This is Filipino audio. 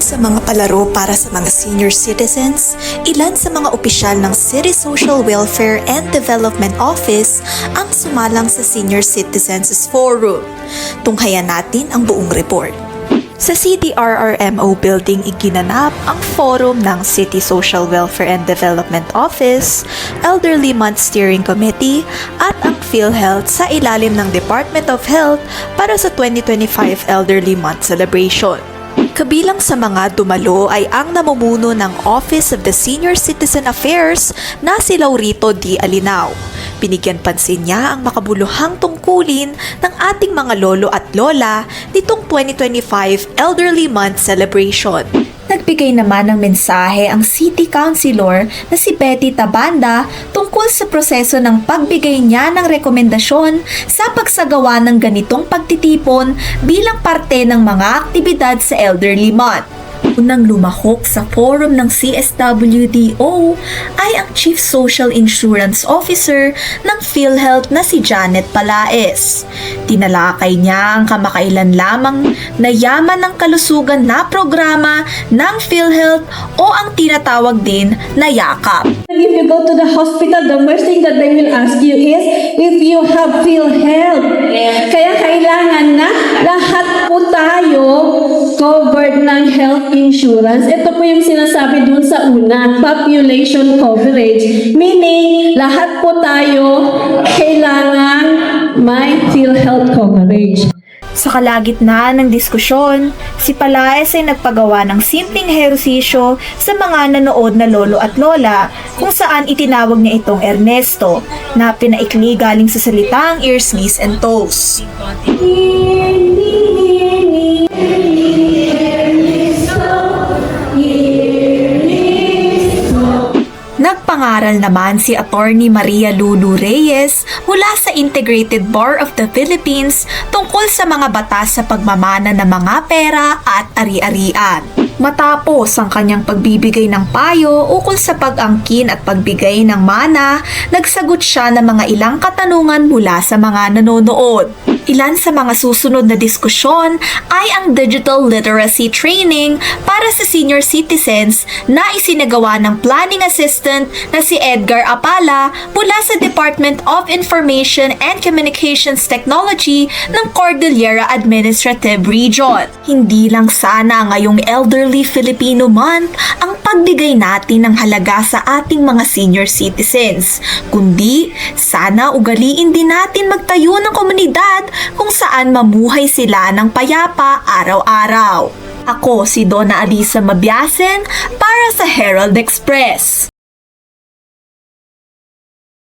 Sa mga palaro para sa mga senior citizens, ilan sa mga opisyal ng City Social Welfare and Development Office ang sumalang sa Senior Citizens Forum. Tunghayan natin ang buong report. Sa CDRRMO building iginanap ang forum ng City Social Welfare and Development Office, Elderly Month Steering Committee at ang PhilHealth sa ilalim ng Department of Health para sa 2025 Elderly Month celebration. Kabilang sa mga dumalo ay ang namumuno ng Office of the Senior Citizen Affairs na si Laurito D. Alinao. Binigyan pansin niya ang makabuluhang tungkulin ng ating mga lolo at lola nitong 2025 Elderly Month celebration. Nagbigay naman ng mensahe ang City Councilor na si Betty Tabanda tungkol sa proseso ng pagbigay niya ng rekomendasyon sa pagsagawa ng ganitong pagtitipon bilang parte ng mga aktibidad sa Elderly Month. Unang lumahok sa forum ng CSWDO ay ang Chief Social Insurance Officer ng PhilHealth na si Janet Palaes. Tinalakay niya ang kamakailan lamang na yaman ng kalusugan na programa ng PhilHealth o ang tinatawag din na YAKAP. If you go to the hospital, the first thing that they will ask you is if you have feel health. Kaya kailangan na lahat covered ng health insurance. Ito po yung sinasabi dun sa una, population coverage. Meaning, lahat po tayo kailangan may PhilHealth coverage. Sa kalagitnaan ng diskusyon, si Palaez ay nagpagawa ng simpleng hersisyo sa mga nanood na lolo at lola kung saan itinawag niya itong Ernesto na pinaikli galing sa salitang ears, knees, and toes. Nagpangaral naman si Attorney Maria Lulu Reyes mula sa Integrated Bar of the Philippines tungkol sa mga batas sa pagmamana ng mga pera at ari-arian. Matapos ang kanyang pagbibigay ng payo ukol sa pag-angkin at pagbigay ng mana, nagsagot siya ng mga ilang katanungan mula sa mga nanonood. Ilan sa mga susunod na diskusyon ay ang digital literacy training para sa senior citizens na isinagawa ng planning assistant na si Edgar Apala mula sa Department of Information and Communications Technology ng Cordillera Administrative Region. Hindi lang sana ngayong Elderly Filipino Month ang pagbigay natin ng halaga sa ating mga senior citizens, kundi sana ugaliin din natin magtayo ng komunidad kung saan mamuhay sila ng payapa araw-araw. Ako si Donna Alisa Mabiasen para sa Herald Express.